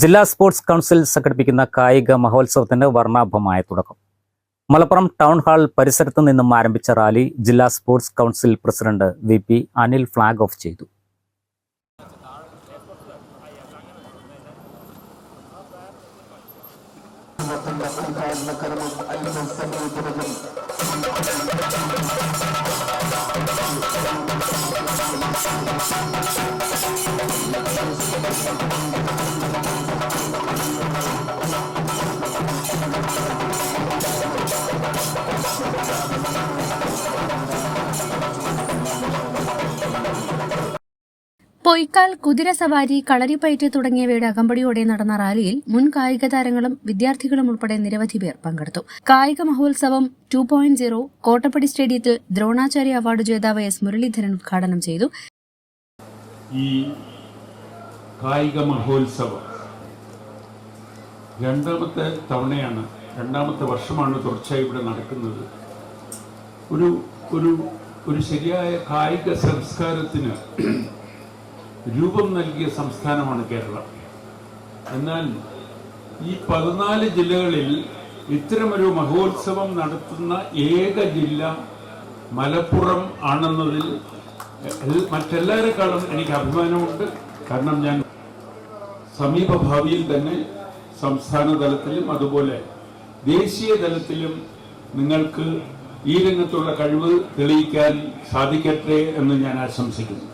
ജില്ലാ sports council സംഘടിപ്പിക്കുന്ന കായിക മഹോത്സവത്തിന് വർണാഭമായ തുടക്കം. മലപ്പുറം ടൗൺ ഹാൾ പരിസരത്ത് നിന്നും ആരംഭിച്ച റാലി ജില്ലാ sports council president V P Anil flag off ചെയ്തു. പൊയ്ക്കാൽ കുതിരസവാരി കളരിപ്പയറ്റ് തുടങ്ങിയവയുടെ അകമ്പടിയോടെ നടന്ന റാലിയിൽ മുൻ കായിക താരങ്ങളും വിദ്യാർത്ഥികളും ഉൾപ്പെടെ നിരവധി പേർ പങ്കെടുത്തു. കായിക മഹോത്സവം ടു പോയിന്റ് സീറോ കോട്ടപ്പടി സ്റ്റേഡിയത്തിൽ ദ്രോണാചാര്യ അവാർഡ് ജേതാവ് എസ് മുരളീധരൻ ഉദ്ഘാടനം ചെയ്തു. ഈ കായിക മഹോത്സവം രണ്ടാമത്തെ തവണയാണ് രണ്ടാമത്തെ വർഷമാണ് തുടർച്ചയായി ഇവിടെ നടക്കുന്നത്. ഒരു ഒരു ഒരു ശരിയായ കായിക സംസ്കാരത്തിന് രൂപം നൽകിയ സംസ്ഥാനമാണ് കേരളം. എന്നാൽ ഈ പതിനാല് ജില്ലകളിൽ ഇത്തരമൊരു മഹോത്സവം നടത്തുന്ന ഏക ജില്ല മലപ്പുറം ആണെന്നതിൽ മറ്റെല്ലാവരെക്കാളും എനിക്ക് അഭിമാനമുണ്ട്. കാരണം ഞാൻ സമീപഭാവിയിൽ തന്നെ സംസ്ഥാന തലത്തിലും അതുപോലെ ദേശീയ തലത്തിലും നിങ്ങൾക്ക് ഈ രംഗത്തുള്ള കഴിവ് തെളിയിക്കാൻ സാധിക്കട്ടെ എന്ന് ഞാൻ ആശംസിക്കുന്നു.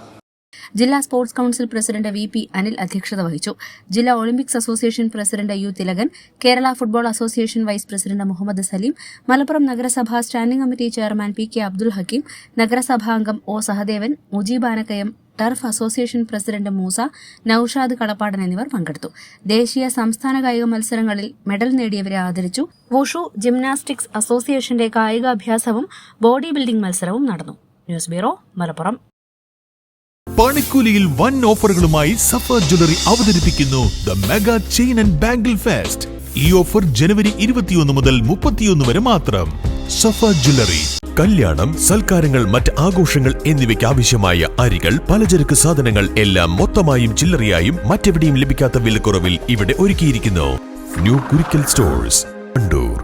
ജില്ലാ sports council president V P Anil അധ്യക്ഷത വഹിച്ചു. ജില്ലാ Olympics association president U Thilakan Kerala football association vice president Muhammad Saleem Malappuram നഗരസഭ standing committee chairman P K Abdul Hakeem നഗരസഭാംഗം O Sahadevan Mujeeb Anakkayam turf association president Moosa Noushad Kalappadan എന്നിവർ പങ്കെടുത്തു. ദേശീയ സംസ്ഥാന കായിക മത്സരങ്ങളിൽ മെഡൽ നേടിയവരെ ആദരിച്ചു. Wushu gymnastics അസോസിയേഷന്റെ കായികാഭ്യാസവും body building മത്സരവും നടന്നു. News bureau Malappuram. പണിക്കൂലിയിൽ വൻ ഓഫറുകളുമായി സഫർ ജ്വല്ലറി അവതരിപ്പിക്കുന്നു the mega chain and bangle fest. ഈ ഓഫർ ജനുവരി ഇരുപത്തിയൊന്ന് മുതൽ മുപ്പത്തിയൊന്ന് വരെ മാത്രം. സഫർ ജ്വല്ലറി കല്യാണം സൽക്കാരങ്ങൾ മറ്റ് ആഘോഷങ്ങൾ എന്നിവയ്ക്ക് ആവശ്യമായ അരികൾ പലചരക്ക് സാധനങ്ങൾ എല്ലാം മൊത്തമായും ചില്ലറയായും മറ്റെവിടെയും ലഭിക്കാത്ത വിലക്കുറവിൽ ഇവിടെ ഒരുക്കിയിരിക്കുന്നു. New Kurikkal stores Kandoor